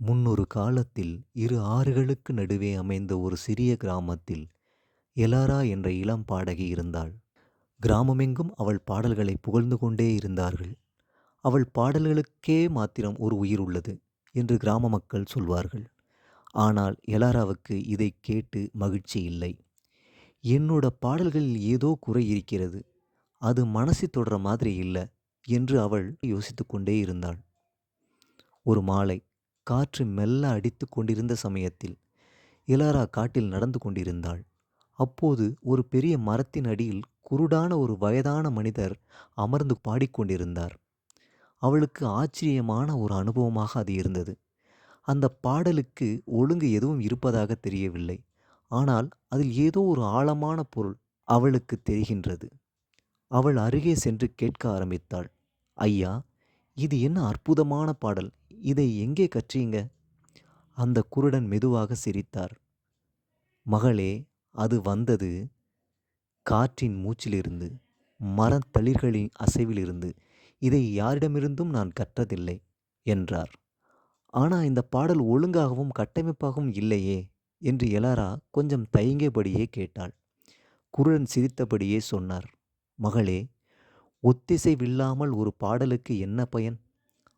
முன்னொரு காலத்தில் இரு ஆறுகளுக்கு நடுவே அமைந்த ஒரு சிறிய கிராமத்தில் எலாரா என்ற இளம் பாடகி இருந்தாள். கிராமமெங்கும் அவள் பாடல்களை புகழ்ந்து கொண்டே இருந்தார்கள். அவள் பாடல்களுக்கே மாத்திரம் ஒரு உயிர் உள்ளது என்று கிராம மக்கள் சொல்வார்கள். ஆனால் எலாராவுக்கு இதை கேட்டு மகிழ்ச்சி இல்லை. என்னோட பாடல்களில் ஏதோ குறை இருக்கிறது. அது மனசு தொடர மாதிரி இல்லை என்று அவள் யோசித்து கொண்டே இருந்தாள். ஒரு மாலை காற்று மெல்ல அடித்து கொண்டிருந்த சமயத்தில் இலாரா காட்டில் நடந்து கொண்டிருந்தாள். அப்போது ஒரு பெரிய மரத்தின் அடியில் குருடான ஒரு வயதான மனிதர் அமர்ந்து பாடிக்கொண்டிருந்தார். அவளுக்கு ஆச்சரியமான ஒரு அனுபவமாக அது இருந்தது. அந்த பாடலுக்கு ஒழுங்கு எதுவும் இருப்பதாக தெரியவில்லை. ஆனால் அதில் ஏதோ ஒரு ஆழமான பொருள் அவளுக்கு தெரிகின்றது. அவள் அருகே சென்று கேட்க ஆரம்பித்தாள். ஐயா இது என்ன அற்புதமான பாடல்! இதை எங்கே கற்றீங்க? அந்த குருடன் மெதுவாக சிரித்தார். மகளே அது வந்தது. காற்றின் மூச்சிலிருந்து மரத்தளிர்களின் அசைவிலிருந்து. இதை யாரிடமிருந்தும் நான் கற்றதில்லை என்றார். ஆனால் இந்த பாடல் ஒழுங்காகவும் கட்டமைப்பாகவும் இல்லையே என்று எலாரா கொஞ்சம் தயங்கியபடியே கேட்டாள். குருடன் சிரித்தபடியே சொன்னார் மகளே ஒத்திசைவில்லாமல் ஒரு பாடலுக்கு என்ன பயன்?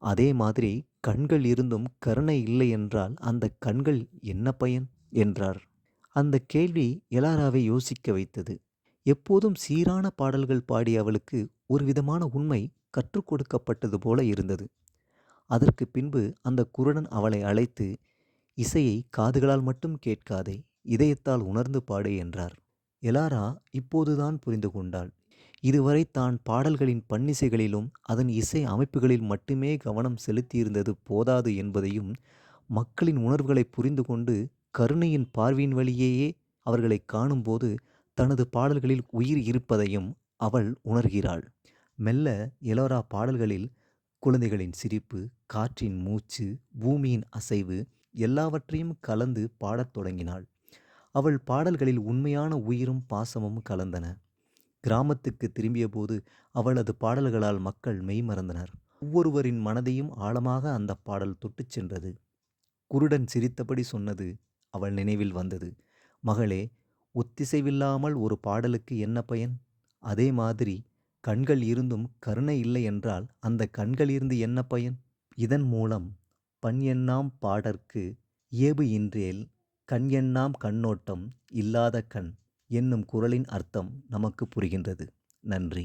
அதே மாதிரி கண்கள் இருந்தும் கருணை இல்லை என்றால் அந்த கண்கள் என்ன பயன்? என்றார். அந்த கேள்வி எலாராவை யோசிக்க வைத்தது. எப்போதும் சீரான பாடல்கள் பாடிய அவளுக்கு ஒரு விதமான உண்மை கற்றுக் கொடுக்கப்பட்டது போல இருந்தது. அதற்கு பின்பு அந்த குருடன் அவளை அழைத்து இசையை காதுகளால் மட்டும் கேட்காதே இதயத்தால் உணர்ந்து பாடு என்றார். எலாரா இப்போதுதான் புரிந்து கொண்டாள். இதுவரை தான் பாடல்களின் பன்னிசைகளிலும் அதன் இசை அமைப்புகளில் மட்டுமே கவனம் செலுத்தியிருந்தது போதாது என்பதையும் மக்களின் உணர்வுகளை புரிந்து கொண்டு கருணையின் பார்வையின் வழியேயே அவர்களை காணும்போது தனது பாடல்களில் உயிர் இருப்பதையும் அவள் உணர்கிறாள். மெல்ல எலோரா பாடல்களில் குழந்தைகளின் சிரிப்பு காற்றின் மூச்சு பூமியின் அசைவு எல்லாவற்றையும் கலந்து பாடத் தொடங்கினாள். அவள் பாடல்களில் உண்மையான உயிரும் பாசமும் கலந்தன. கிராமத்துக்கு திரும்பியபோது அவளது பாடல்களால் மக்கள் மெய்மறந்தனர் ஒவ்வொருவரின் மனதையும் ஆழமாக அந்த பாடல் தொட்டுச் சென்றது. குருடன் சிரித்தபடி சொன்னது அவள் நினைவில் வந்தது. மகளே ஒத்திசைவில்லாமல் ஒரு பாடலுக்கு என்ன பயன்? அதே மாதிரி கண்கள் இருந்தும் கருணை இல்லை என்றால் அந்த கண்கள் இருந்து என்ன பயன்? இதன் மூலம் பண் எண்ணாம் பாடற்கு இயேபு இன்றேல் கண் எண்ணாம் கண்ணோட்டம் இல்லாத கண். என்னும் குரலின் அர்த்தம் நமக்கு புரிகின்றது. நன்றி.